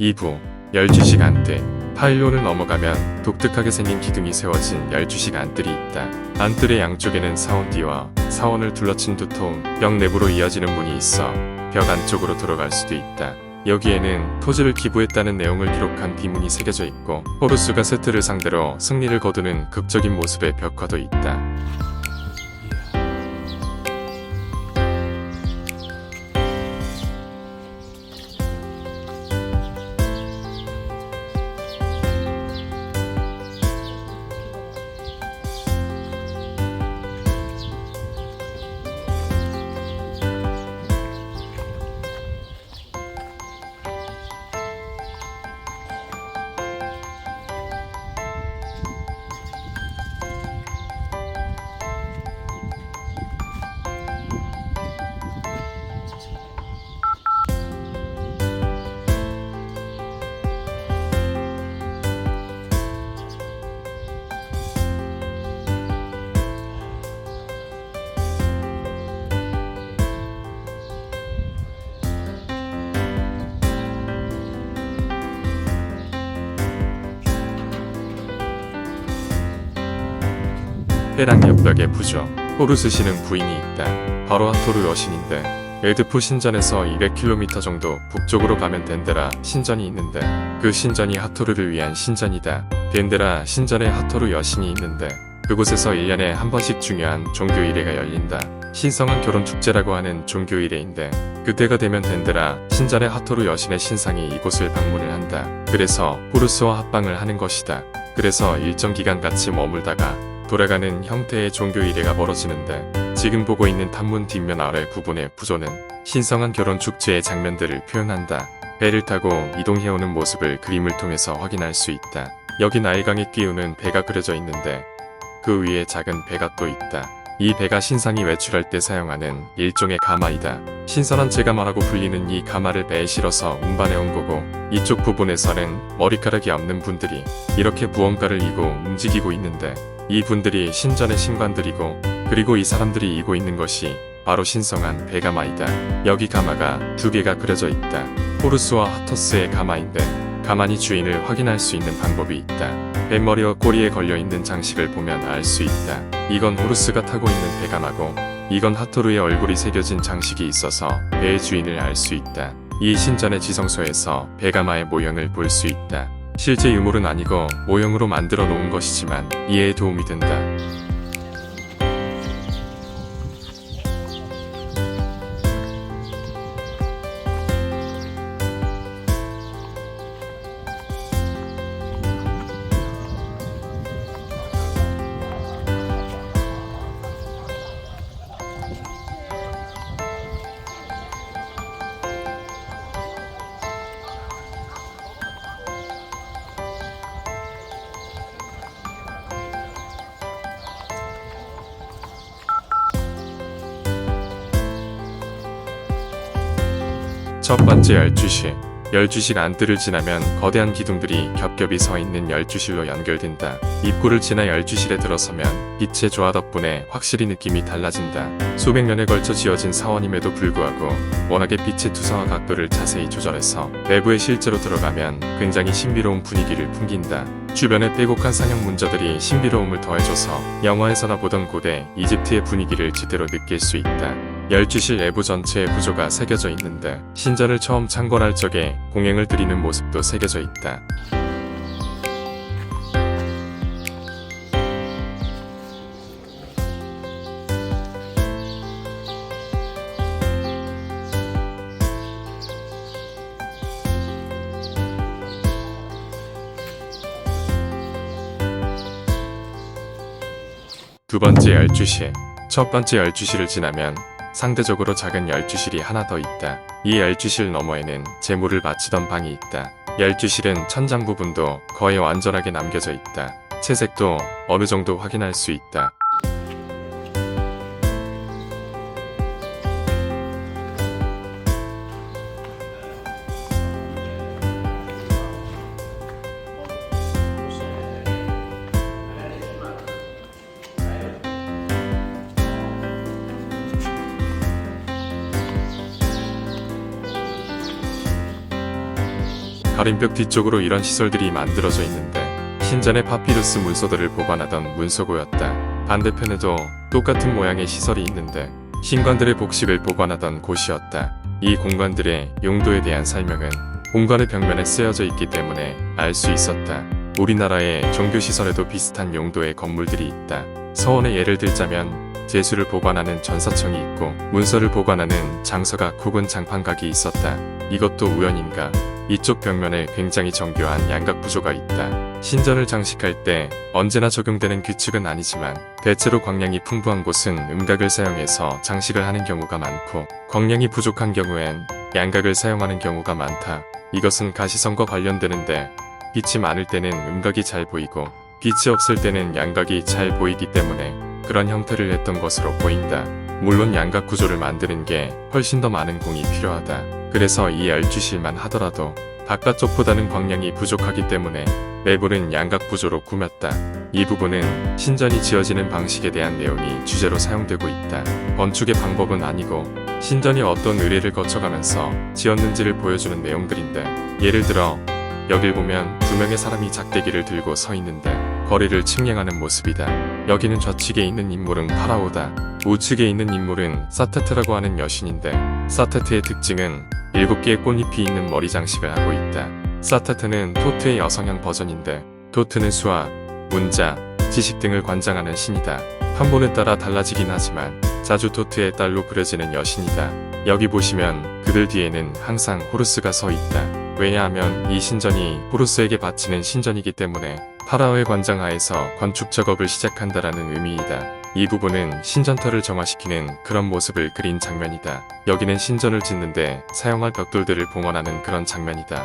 2부 12식 안뜰 파일론을 넘어가면 독특하게 생긴 기둥이 세워진 12식 안뜰이 있다. 안뜰의 양쪽에는 사원띠와 사원을 둘러친 두통, 벽 내부로 이어지는 문이 있어 벽 안쪽으로 들어갈 수도 있다. 여기에는 토지를 기부했다는 내용을 기록한 비문이 새겨져 있고 호루스가 세트를 상대로 승리를 거두는 극적인 모습의 벽화도 있다. 해랑 옆벽에 부조 호루스시는 부인이 있다. 바로 하토루 여신인데 엘드프 신전에서 200km 정도 북쪽으로 가면 덴데라 신전이 있는데 그 신전이 하토루를 위한 신전이다. 덴데라 신전에 하토루 여신이 있는데 그곳에서 1년에 한 번씩 중요한 종교일회가 열린다. 신성한 결혼 축제라고 하는 종교일회인데 그때가 되면 덴데라 신전의 하토루 여신의 신상이 이곳을 방문을 한다. 그래서 호루스와 합방을 하는 것이다. 그래서 일정 기간 같이 머물다가 돌아가는 형태의 종교 일회가 벌어지는데 지금 보고 있는 탐문 뒷면 아래 부분의 부조는 신성한 결혼 축제의 장면들을 표현한다. 배를 타고 이동해오는 모습을 그림을 통해서 확인할 수 있다. 여기 나일강에 끼우는 배가 그려져 있는데 그 위에 작은 배가 또 있다. 이 배가 신상이 외출할 때 사용하는 일종의 가마이다. 신선한 제가마라고 불리는 이 가마를 배에 실어서 운반해 온 거고 이쪽 부분에서는 머리카락이 없는 분들이 이렇게 무언가를 이고 움직이고 있는데 이 분들이 신전의 신관들이고 그리고 이 사람들이 이고 있는 것이 바로 신성한 배가마이다. 여기 가마가 두 개가 그려져 있다. 호루스와 하토스의 가마인데 가만히 주인을 확인할 수 있는 방법이 있다. 뱃머리와 꼬리에 걸려 있는 장식을 보면 알 수 있다. 이건 호루스가 타고 있는 배가마고 이건 하토루의 얼굴이 새겨진 장식이 있어서 배의 주인을 알 수 있다. 이 신전의 지성소에서 배가마의 모형을 볼 수 있다. 실제 유물은 아니고 모형으로 만들어 놓은 것이지만 이해에 도움이 된다. 첫 번째 12시. 12식 안뜰을 지나면 거대한 기둥들이 겹겹이 서 있는 12실로 연결된다. 입구를 지나 12실에 들어서면 빛의 조화 덕분에 확실히 느낌이 달라진다. 수백 년에 걸쳐 지어진 사원임에도 불구하고 워낙에 빛의 투사와 각도를 자세히 조절해서 내부에 실제로 들어가면 굉장히 신비로운 분위기를 풍긴다. 주변에 빼곡한 상형 문자들이 신비로움을 더해줘서 영화에서나 보던 고대 이집트의 분위기를 제대로 느낄 수 있다. 열주실 내부 전체에 부조가 새겨져 있는데 신전을 처음 창건할 적에 공행을 드리는 모습도 새겨져 있다. 두 번째 열주실. 첫 번째 열주실을 지나면 상대적으로 작은 열주실이 하나 더 있다. 이 열주실 너머에는 재물을 바치던 방이 있다. 열주실은 천장 부분도 거의 완전하게 남겨져 있다. 채색도 어느 정도 확인할 수 있다. 가림벽 뒤쪽으로 이런 시설들이 만들어져 있는데 신전의 파피루스 문서들을 보관하던 문서고였다. 반대편에도 똑같은 모양의 시설이 있는데 신관들의 복식을 보관하던 곳이었다. 이 공간들의 용도에 대한 설명은 공간의 벽면에 쓰여져 있기 때문에 알 수 있었다. 우리나라의 종교시설에도 비슷한 용도의 건물들이 있다. 서원의 예를 들자면 제수를 보관하는 전사청이 있고 문서를 보관하는 장서각 혹은 장판각이 있었다. 이것도 우연인가? 이쪽 벽면에 굉장히 정교한 양각 구조가 있다. 신전을 장식할 때 언제나 적용되는 규칙은 아니지만 대체로 광량이 풍부한 곳은 음각을 사용해서 장식을 하는 경우가 많고 광량이 부족한 경우엔 양각을 사용하는 경우가 많다. 이것은 가시성과 관련되는데 빛이 많을 때는 음각이 잘 보이고 빛이 없을 때는 양각이 잘 보이기 때문에 그런 형태를 했던 것으로 보인다. 물론 양각 구조를 만드는 게 훨씬 더 많은 공이 필요하다. 그래서 이 열주실만 하더라도 바깥쪽보다는 광량이 부족하기 때문에 내부는 양각 구조로 꾸몄다. 이 부분은 신전이 지어지는 방식에 대한 내용이 주제로 사용되고 있다. 건축의 방법은 아니고 신전이 어떤 의례를 거쳐가면서 지었는지를 보여주는 내용들인데 예를 들어 여길 보면 두 명의 사람이 작대기를 들고 서 있는데 거리를 측량하는 모습이다. 여기는 좌측에 있는 인물은 파라오다. 우측에 있는 인물은 사테트라고 하는 여신인데 사테트의 특징은 일곱 개의 꽃잎이 있는 머리 장식을 하고 있다. 사테트는 토트의 여성형 버전인데 토트는 수학, 문자, 지식 등을 관장하는 신이다. 판본에 따라 달라지긴 하지만 자주 토트의 딸로 그려지는 여신이다. 여기 보시면 그들 뒤에는 항상 호루스가 서 있다. 왜냐하면 이 신전이 호루스에게 바치는 신전이기 때문에 파라오의 관장하에서 건축 작업을 시작한다라는 의미이다. 이 부분은 신전터를 정화시키는 그런 모습을 그린 장면이다. 여기는 신전을 짓는데 사용할 벽돌들을 봉헌하는 그런 장면이다.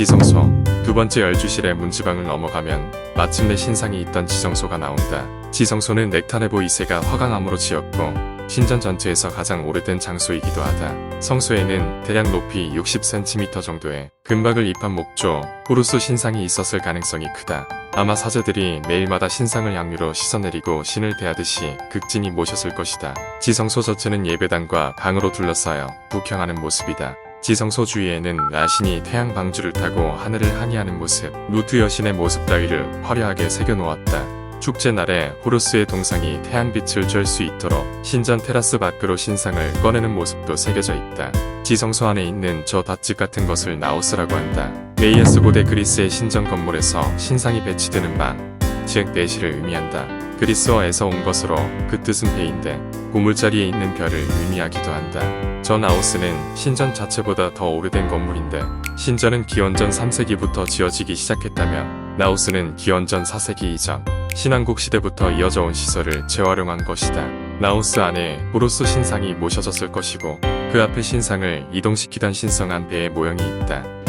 지성소 두 번째 열주실의 문지방을 넘어가면 마침내 신상이 있던 지성소가 나온다. 지성소는 넥타네보 2세가 화강암으로 지었고 신전 전체에서 가장 오래된 장소이기도 하다. 성소에는 대략 높이 60cm 정도의 금박을 입한 목조, 호루스 신상이 있었을 가능성이 크다. 아마 사제들이 매일마다 신상을 양류로 씻어내리고 신을 대하듯이 극진히 모셨을 것이다. 지성소 전체는 예배당과 방으로 둘러싸여 북향하는 모습이다. 지성소 주위에는 라신이 태양 방주를 타고 하늘을 항해하는 모습, 루트 여신의 모습 따위를 화려하게 새겨놓았다. 축제 날에 호루스의 동상이 태양빛을 쬐 수 있도록 신전 테라스 밖으로 신상을 꺼내는 모습도 새겨져 있다. 지성소 안에 있는 저 닷집 같은 것을 나우스라고 한다. 메이아스 고대 그리스의 신전 건물에서 신상이 배치되는 방, 즉 내실을 의미한다. 그리스어에서 온 것으로 그 뜻은 배인데 고물자리에 있는 별을 의미하기도 한다. 저 나우스는 신전 자체보다 더 오래된 건물인데 신전은 기원전 3세기부터 지어지기 시작했다며 나우스는 기원전 4세기 이전 신왕국 시대부터 이어져 온 시설을 재활용한 것이다. 나우스 안에 호루스 신상이 모셔졌을 것이고 그 앞에 신상을 이동시키던 신성한 배의 모형이 있다.